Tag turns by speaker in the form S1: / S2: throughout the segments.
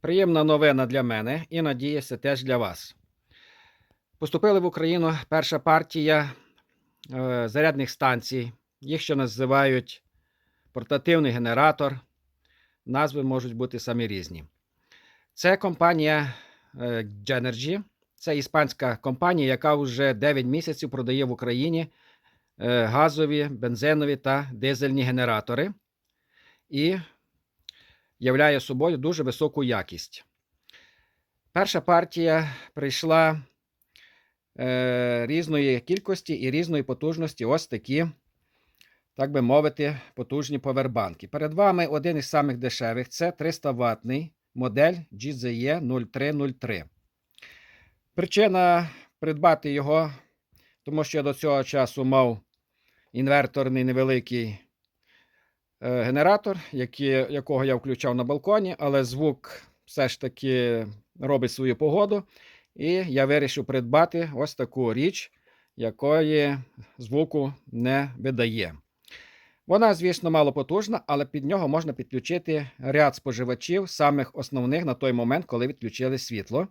S1: Приємна новина для мене і надіюся теж для вас. Поступили в Україну перша партія е, зарядних станцій. Їх ще називають портативний генератор. Назви можуть бути самі різні. Це компанія е, Genergy. Це іспанська компанія, яка вже 9 місяців продає в Україні е, газові, бензинові та дизельні генератори. І являє собою дуже високу якість. Перша партія прийшла е, різної кількості і різної потужності. Ось такі, так би мовити, потужні повербанки. Перед вами один із самих дешевих це 300 ватний модель GZE 0303. Причина придбати його, тому що я до цього часу мав інверторний невеликий генератор, який, якого я включав на балконі, але звук все ж таки робить свою погоду. І я вирішив придбати ось таку річ, якої звуку не видає. Вона, звісно, малопотужна, але під нього можна підключити ряд споживачів, самих основних на той момент, коли відключили світло.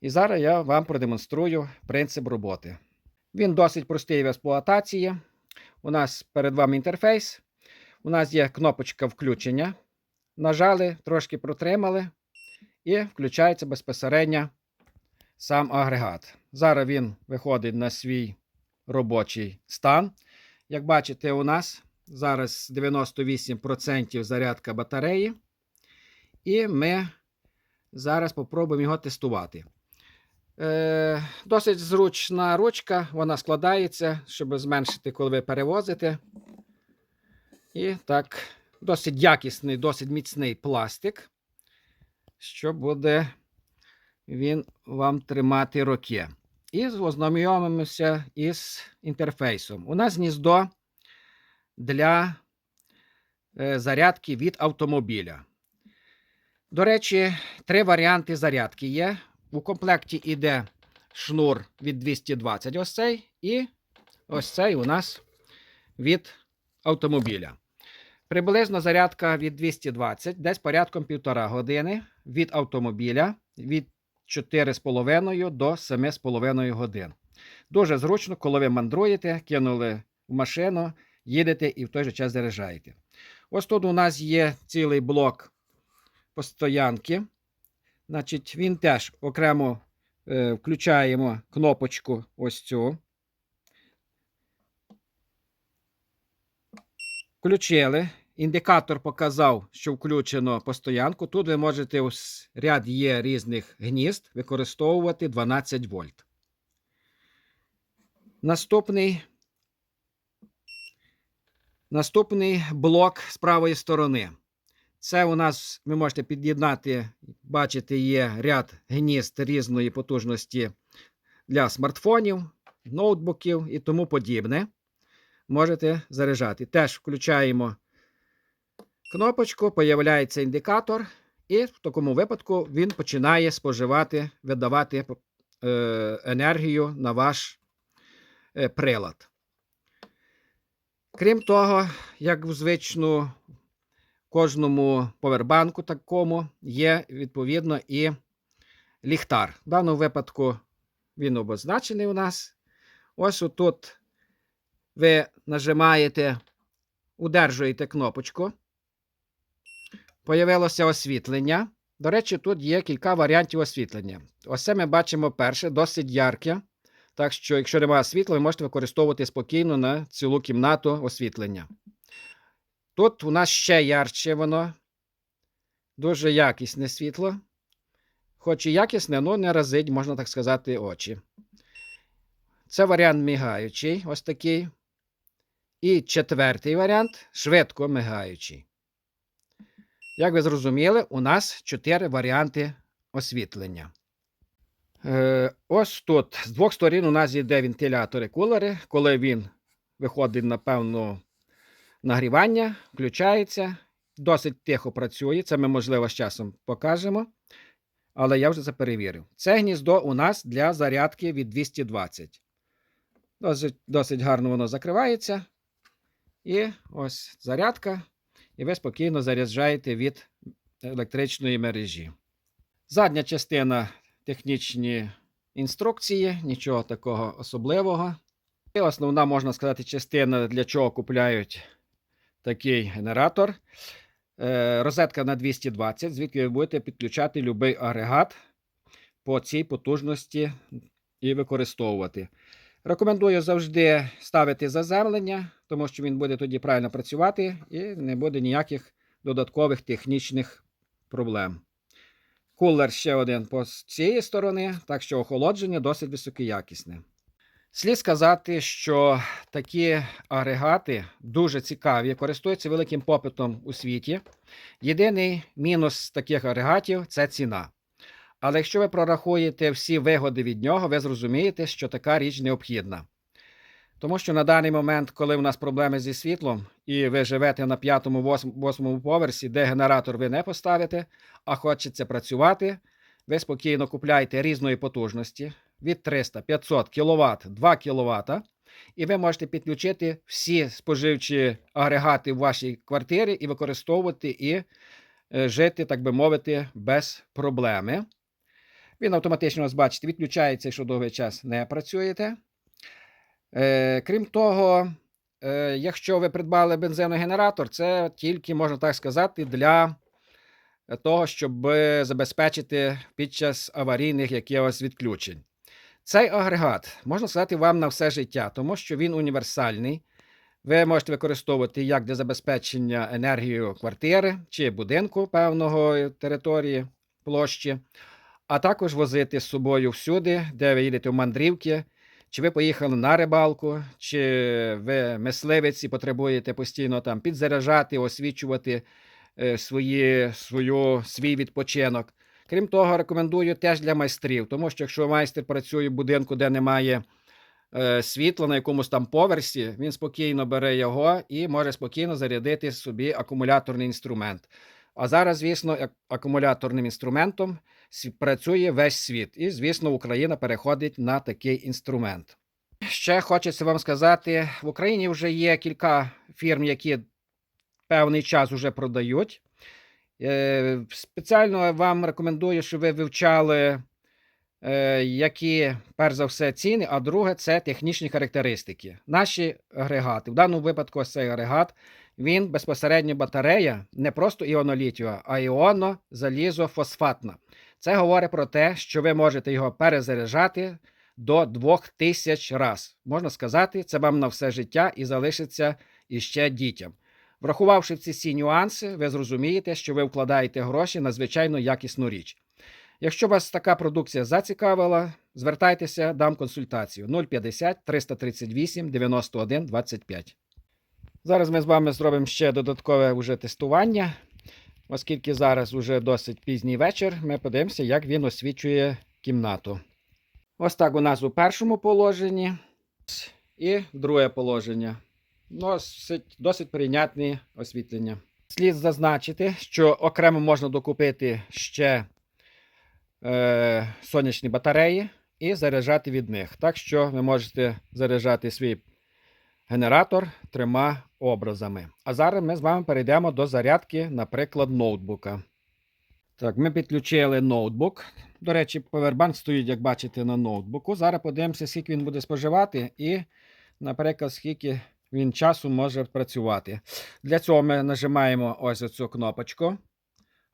S1: І зараз я вам продемонструю принцип роботи. Він досить простий в експлуатації. У нас перед вами інтерфейс. У нас є кнопочка включення. Нажали, трошки протримали, і включається безпосередньо сам агрегат. Зараз він виходить на свій робочий стан. Як бачите, у нас зараз 98% зарядка батареї. І ми зараз спробуємо його тестувати. Е, Досить зручна ручка, вона складається, щоб зменшити, коли ви перевозите. І так, досить якісний, досить міцний пластик, що буде він вам тримати роки. І ознайомимося із інтерфейсом. У нас гніздо для е, зарядки від автомобіля. До речі, три варіанти зарядки є. У комплекті йде шнур від 220 ось цей, і ось цей у нас від автомобіля. Приблизно зарядка від 220, десь порядком півтора години від автомобіля від 4,5 до 7,5 годин. Дуже зручно, коли ви мандруєте, кинули в машину, їдете і в той же час заряджаєте. Ось тут у нас є цілий блок постоянки. Значить, він теж окремо е, включаємо кнопочку ось цю. Включили. Індикатор показав, що включено постоянку. Тут ви можете ось ряд є різних гнізд використовувати 12 вольт. Наступний, наступний блок з правої сторони. Це у нас ви можете під'єднати, бачите, є ряд гнізд різної потужності для смартфонів, ноутбуків і тому подібне. Можете заряджати. Теж включаємо кнопочку, появляється індикатор, і в такому випадку він починає споживати, видавати е, енергію на ваш е, прилад. Крім того, як в звичну кожному повербанку такому є відповідно і ліхтар. В даному випадку він обозначений у нас. Ось отут ви нажимаєте, удержуєте кнопочку. Появилося освітлення. До речі, тут є кілька варіантів освітлення. Ось це ми бачимо перше, досить ярке. Так що, якщо немає світла, ви можете використовувати спокійно на цілу кімнату освітлення. Тут у нас ще ярче воно. Дуже якісне світло. Хоч і якісне, але не разить, можна так сказати, очі. Це варіант мігаючий, ось такий. І четвертий варіант швидко мигаючий. Як ви зрозуміли, у нас чотири варіанти освітлення. Е, ось тут з двох сторін у нас йде вентилятори кулери. Коли він виходить на певну нагрівання, включається, досить тихо працює. Це ми, можливо, з часом покажемо. Але я вже це перевірив. Це гніздо у нас для зарядки від 220. Досить, досить гарно воно закривається. І ось зарядка. І ви спокійно заряджаєте від електричної мережі. Задня частина технічні інструкції, нічого такого особливого. І основна, можна сказати, частина, для чого купляють такий генератор. Е, Розетка на 220, звідки ви будете підключати будь-який агрегат по цій потужності і використовувати. Рекомендую завжди ставити заземлення, тому що він буде тоді правильно працювати і не буде ніяких додаткових технічних проблем. Кулер ще один по цієї сторони, так що охолодження досить високоякісне. Слід сказати, що такі агрегати дуже цікаві, користуються великим попитом у світі. Єдиний мінус таких агрегатів це ціна. Але якщо ви прорахуєте всі вигоди від нього, ви зрозумієте, що така річ необхідна. Тому що на даний момент, коли у нас проблеми зі світлом, і ви живете на п'ятому, восьмому поверсі, де генератор ви не поставите, а хочеться працювати, ви спокійно купляєте різної потужності від 300, 500 кВт, 2 кВт, і ви можете підключити всі споживчі агрегати в вашій квартирі і використовувати і е, жити, так би мовити, без проблеми. Він автоматично, ось бачите, відключається, якщо довгий час не працюєте. Е, крім того, е, якщо ви придбали бензинний генератор, це тільки, можна так сказати, для того, щоб забезпечити під час аварійних якихось відключень. Цей агрегат можна сказати вам на все життя, тому що він універсальний. Ви можете використовувати як для забезпечення енергією квартири чи будинку певного території площі, а також возити з собою всюди, де ви їдете в мандрівки, чи ви поїхали на рибалку, чи ви мисливець і потребуєте постійно там підзаряджати, освічувати е, свої, свою, свій відпочинок. Крім того, рекомендую теж для майстрів, тому що якщо майстер працює в будинку, де немає е, світла на якомусь там поверсі, він спокійно бере його і може спокійно зарядити собі акумуляторний інструмент. А зараз, звісно, акумуляторним інструментом працює весь світ. І, звісно, Україна переходить на такий інструмент. Ще хочеться вам сказати: в Україні вже є кілька фірм, які певний час вже продають. Е, Спеціально вам рекомендую, щоб ви вивчали, е, які, перш за все, ціни, а друге це технічні характеристики. Наші агрегати. В даному випадку цей агрегат, він безпосередньо батарея, не просто іонолітіова, а іоно залізофосфатна. Це говорить про те, що ви можете його перезаряджати до 2000 раз. Можна сказати, це вам на все життя і залишиться іще дітям. Врахувавши ці всі нюанси, ви зрозумієте, що ви вкладаєте гроші на звичайно якісну річ. Якщо вас така продукція зацікавила, звертайтеся, дам консультацію 050 338 91 25. Зараз ми з вами зробимо ще додаткове уже тестування, оскільки зараз уже досить пізній вечір, ми подивимося, як він освічує кімнату. Ось так у нас у першому положенні і друге положення. Досить, досить прийнятне освітлення. Слід зазначити, що окремо можна докупити ще е, сонячні батареї і заряджати від них. Так що ви можете заряджати свій генератор трьома образами. А зараз ми з вами перейдемо до зарядки, наприклад, ноутбука. Так, ми підключили ноутбук. До речі, повербанк стоїть, як бачите, на ноутбуку. Зараз подивимося, скільки він буде споживати, і, наприклад, скільки він часу може працювати. Для цього ми нажимаємо ось цю кнопочку,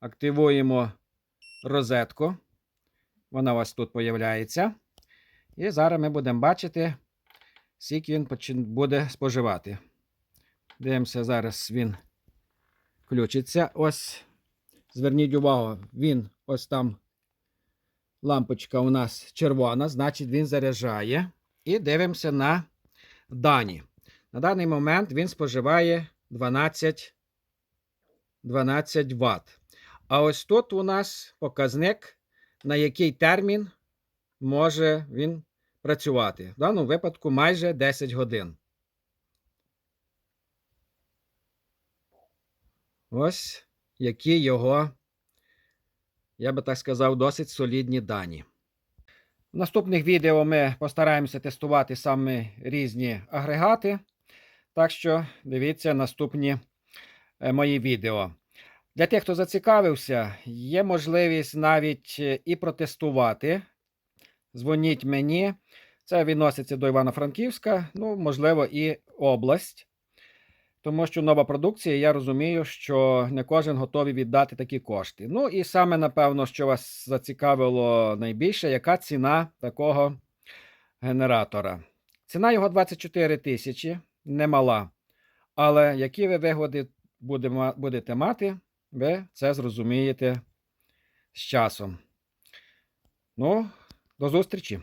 S1: активуємо розетку. Вона ось тут появляється. І зараз ми будемо бачити, скільки він буде споживати. Дивимося, зараз він включиться. Ось, зверніть увагу, він ось там лампочка у нас червона, значить він заряджає. І дивимося на дані. На даний момент він споживає 12, 12 Вт. А ось тут у нас показник, на який термін може він працювати. В даному випадку майже 10 годин. Ось які його, я би так сказав, досить солідні дані. В наступних відео ми постараємося тестувати саме різні агрегати. Так що дивіться наступні е, мої відео. Для тих, хто зацікавився, є можливість навіть е, і протестувати. Дзвоніть мені. Це відноситься до Івано-Франківська, ну, можливо, і область. Тому що нова продукція, я розумію, що не кожен готовий віддати такі кошти. Ну і саме, напевно, що вас зацікавило найбільше, яка ціна такого генератора. Ціна його 24 тисячі, немала. Але які ви вигоди будете мати, ви це зрозумієте з часом. Ну, до зустрічі!